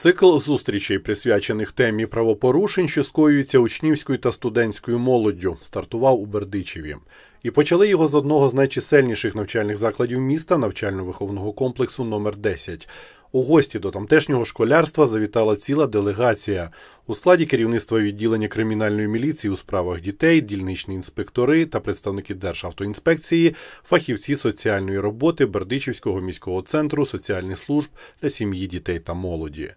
Цикл зустрічей, присвячених темі правопорушень, що скоюються учнівською та студентською молоддю, стартував у Бердичеві. І почали його з одного з найчисельніших навчальних закладів міста навчально-виховного комплексу номер 10 У гості до тамтешнього школярства завітала ціла делегація у складі керівництва відділення кримінальної міліції у справах дітей, дільничні інспектори та представники Державтоінспекції, фахівці соціальної роботи Бердичівського міського центру соціальних служб для сім'ї, дітей та молоді.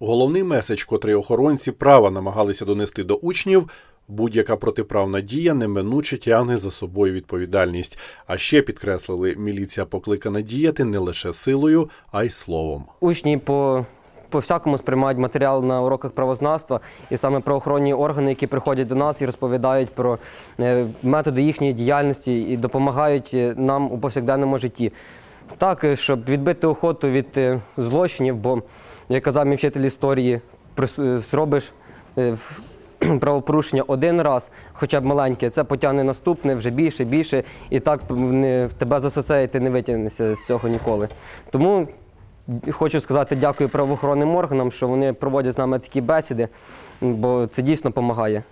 Головний меседж, котрий охоронці права намагалися донести до учнів. Будь-яка протиправна дія неминуче тягне за собою відповідальність. А ще підкреслили, міліція покликана діяти не лише силою, а й словом. Учні по, по всякому сприймають матеріал на уроках правознавства, і саме правоохоронні органи, які приходять до нас і розповідають про е, методи їхньої діяльності і допомагають е, нам у повсякденному житті. Так, е, щоб відбити охоту від е, злочинів, бо, як казав мій вчитель історії, е, зробиш правопорушення один раз, хоча б маленьке, це потягне наступне вже більше, більше, і так в тебе за ти не витягнешся з цього ніколи. Тому хочу сказати дякую правоохоронним органам, що вони проводять з нами такі бесіди, бо це дійсно допомагає.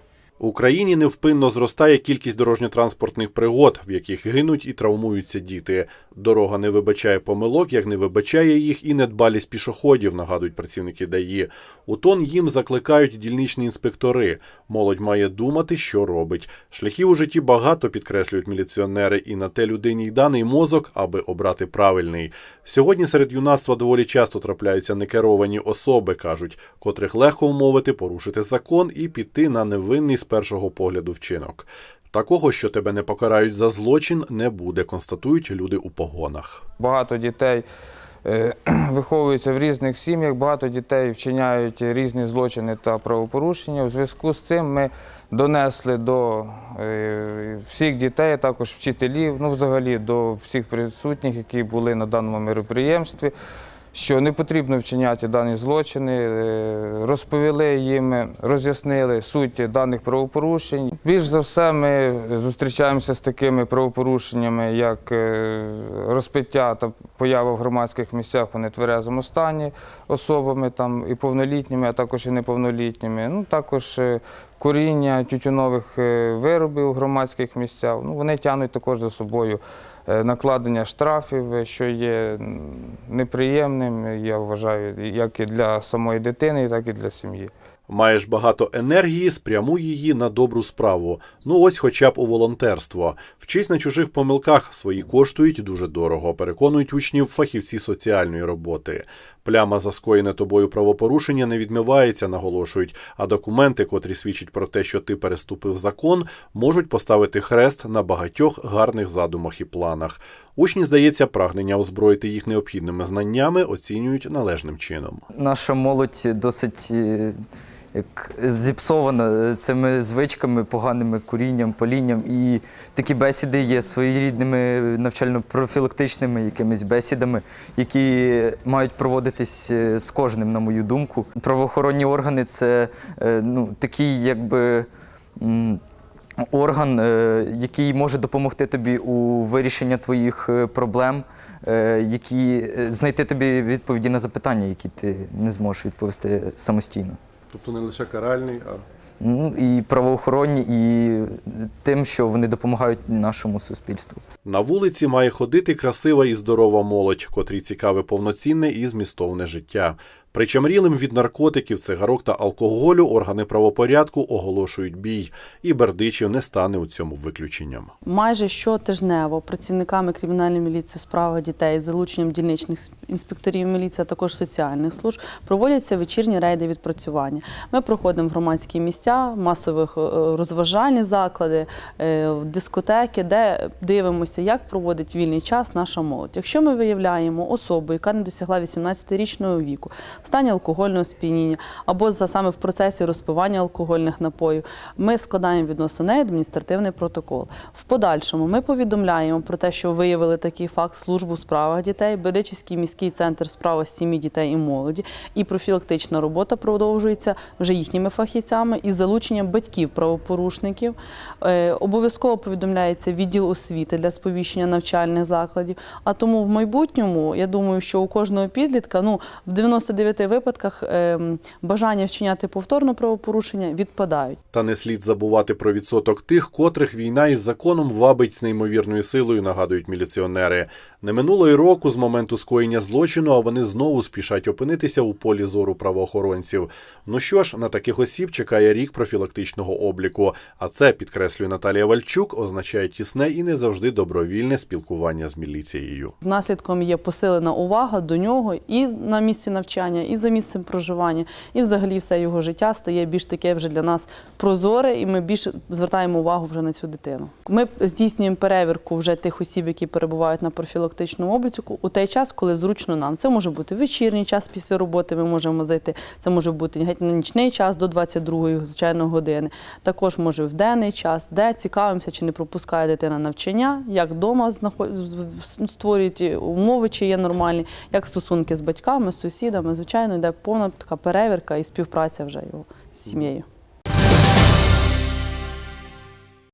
В Україні невпинно зростає кількість дорожньо-транспортних пригод, в яких гинуть і травмуються діти. Дорога не вибачає помилок, як не вибачає їх і недбалість пішоходів, нагадують працівники ДАІ. У тон їм закликають дільничні інспектори. Молодь має думати, що робить. Шляхів у житті багато підкреслюють міліціонери, і на те людині й даний мозок, аби обрати правильний. Сьогодні серед юнацтва доволі часто трапляються некеровані особи, кажуть, котрих легко умовити порушити закон і піти на невинний першого погляду вчинок. Такого, що тебе не покарають за злочин, не буде, констатують люди у погонах. Багато дітей е, виховуються в різних сім'ях, багато дітей вчиняють різні злочини та правопорушення. У зв'язку з цим ми донесли до е, всіх дітей, також вчителів, ну взагалі до всіх присутніх, які були на даному мероприємстві. Що не потрібно вчиняти дані злочини, е, розповіли їм, роз'яснили суть даних правопорушень. Більш за все, ми зустрічаємося з такими правопорушеннями, як е, розпиття та поява в громадських місцях у нетверезому стані особами, там і повнолітніми, а також і неповнолітніми. Ну також е, куріння тютюнових е, виробів у громадських місцях. Ну вони тягнуть також за собою накладення штрафів, що є неприємним, я вважаю, як і для самої дитини, так і для сім'ї. Маєш багато енергії, спрямуй її на добру справу. Ну ось хоча б у волонтерство. Вчись на чужих помилках, свої коштують дуже дорого, переконують учнів фахівці соціальної роботи. Пляма за скоєне тобою правопорушення не відмивається, наголошують, а документи, котрі свідчать про те, що ти переступив закон, можуть поставити хрест на багатьох гарних задумах і планах. Учні, здається, прагнення озброїти їх необхідними знаннями оцінюють належним чином. Наша молодь досить е, зіпсована цими звичками, поганими курінням, палінням. І такі бесіди є своєрідними навчально-профілактичними якимись бесідами, які мають проводитись е, з кожним, на мою думку. Правоохоронні органи це е, ну, такий, якби. Орган, е, який може допомогти тобі у вирішенні твоїх е, проблем, е, які е, знайти тобі відповіді на запитання, які ти не зможеш відповісти самостійно. Тобто не лише каральний, а Ну і правоохоронні, і тим, що вони допомагають нашому суспільству. На вулиці має ходити красива і здорова молодь, котрій цікаве повноцінне і змістовне життя. Причамрілим від наркотиків, цигарок та алкоголю органи правопорядку оголошують бій, і Бердичів не стане у цьому виключенням. Майже щотижнево працівниками кримінальної міліції у дітей з залученням дільничних інспекторів міліції, а також соціальних служб проводяться вечірні рейди відпрацювання. Ми проходимо в громадські місця, масових е, розважальні заклади, е, дискотеки, де дивимося, як проводить вільний час наша молодь. Якщо ми виявляємо особу, яка не досягла 18-річного віку, в стані алкогольного сп'яніння або за саме в процесі розпивання алкогольних напоїв, ми складаємо відносно неї адміністративний протокол. В подальшому ми повідомляємо про те, що виявили такий факт службу у справах дітей, Бердичівський міський центр справ сім'ї дітей і молоді, і профілактична робота продовжується вже їхніми фахівцями із залученням батьків правопорушників. Е, Обов'язково повідомляється відділ освіти для сповіщення навчальних закладів. А тому в майбутньому я думаю, що у кожного підлітка ну в 99 дев'яти випадках ем, бажання вчиняти повторно правопорушення відпадають. Та не слід забувати про відсоток тих, котрих війна із законом вабить з неймовірною силою, нагадують міліціонери. Не минуло й року з моменту скоєння злочину, а вони знову спішать опинитися у полі зору правоохоронців. Ну що ж, на таких осіб чекає рік профілактичного обліку. А це, підкреслює Наталія Вальчук, означає тісне і не завжди добровільне спілкування з міліцією. Наслідком є посилена увага до нього і на місці навчання, і за місцем проживання, і взагалі все його життя стає більш таке вже для нас прозоре, і ми більше звертаємо увагу вже на цю дитину. Ми здійснюємо перевірку вже тих осіб, які перебувають на профілактичному обліку у той час, коли зручно нам. Це може бути вечірній час після роботи. Ми можемо зайти. Це може бути геть на нічний час до 22-ї звичайно години. Також може в денний час, де цікавимося, чи не пропускає дитина навчання, як вдома створюють умови, чи є нормальні, як стосунки з батьками, з сусідами. Звичайно, йде повна така перевірка і співпраця вже його з сім'єю.